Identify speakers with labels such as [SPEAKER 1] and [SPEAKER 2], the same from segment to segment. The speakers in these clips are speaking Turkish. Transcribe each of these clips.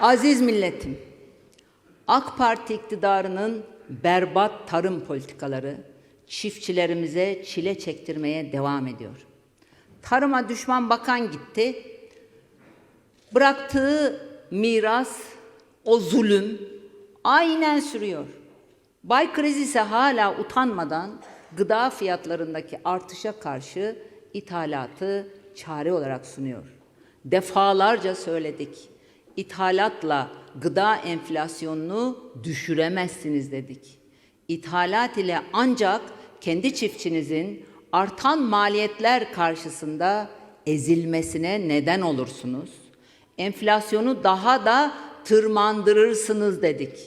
[SPEAKER 1] Aziz milletim, AK Parti iktidarının berbat tarım politikaları çiftçilerimize çile çektirmeye devam ediyor. Tarıma düşman bakan gitti. Bıraktığı miras, o zulüm aynen sürüyor. Bay Kriz ise hala utanmadan gıda fiyatlarındaki artışa karşı ithalatı çare olarak sunuyor. Defalarca söyledik. İthalatla gıda enflasyonunu düşüremezsiniz dedik. İthalat ile ancak kendi çiftçinizin artan maliyetler karşısında ezilmesine neden olursunuz. Enflasyonu daha da tırmandırırsınız dedik.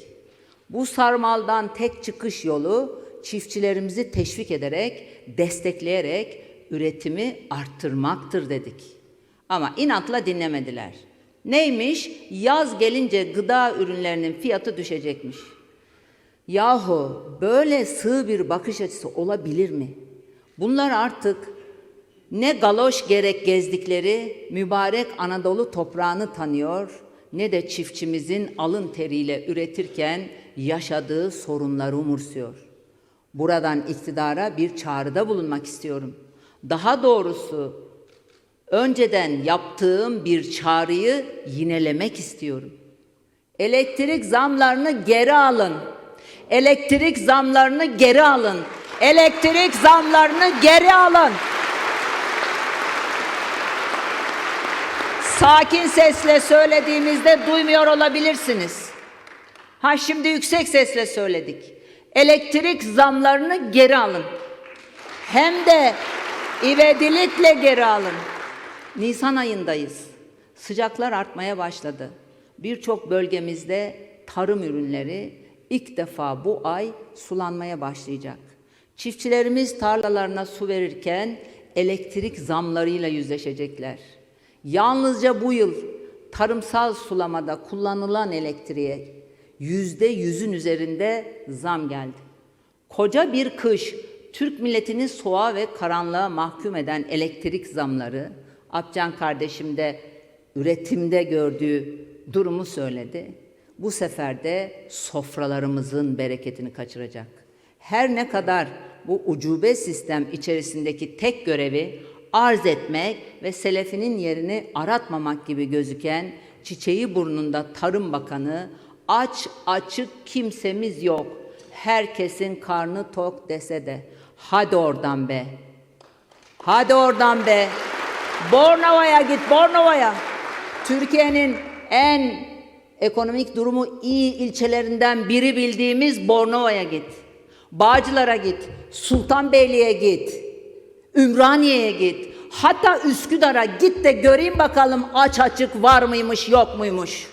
[SPEAKER 1] Bu sarmaldan tek çıkış yolu çiftçilerimizi teşvik ederek, destekleyerek üretimi arttırmaktır dedik. Ama inatla dinlemediler. Neymiş? Yaz gelince gıda ürünlerinin fiyatı düşecekmiş. Yahu böyle sığ bir bakış açısı olabilir mi? Bunlar artık ne galoş gerek gezdikleri mübarek Anadolu toprağını tanıyor ne de çiftçimizin alın teriyle üretirken yaşadığı sorunları umursuyor. Buradan iktidara bir çağrıda bulunmak istiyorum. Daha doğrusu önceden yaptığım bir çağrıyı yinelemek istiyorum. Elektrik zamlarını geri alın. Elektrik zamlarını geri alın. Elektrik zamlarını geri alın. Sakin sesle söylediğimizde duymuyor olabilirsiniz. Ha şimdi yüksek sesle söyledik. Elektrik zamlarını geri alın. Hem de ivedilikle geri alın. Nisan ayındayız. Sıcaklar artmaya başladı. Birçok bölgemizde tarım ürünleri ilk defa bu ay sulanmaya başlayacak. Çiftçilerimiz tarlalarına su verirken elektrik zamlarıyla yüzleşecekler. Yalnızca bu yıl tarımsal sulamada kullanılan elektriğe yüzde yüzün üzerinde zam geldi. Koca bir kış Türk milletini soğuğa ve karanlığa mahkum eden elektrik zamları, Apcan kardeşim de üretimde gördüğü durumu söyledi. Bu sefer de sofralarımızın bereketini kaçıracak. Her ne kadar bu ucube sistem içerisindeki tek görevi arz etmek ve selefinin yerini aratmamak gibi gözüken çiçeği burnunda Tarım Bakanı aç açık kimsemiz yok. Herkesin karnı tok dese de hadi oradan be. Hadi oradan be. Bornova'ya git Bornova'ya. Türkiye'nin en ekonomik durumu iyi ilçelerinden biri bildiğimiz Bornova'ya git. Bağcılar'a git. Sultanbeyli'ye git. Ümraniye'ye git. Hatta Üsküdar'a git de göreyim bakalım aç açık var mıymış yok muymuş.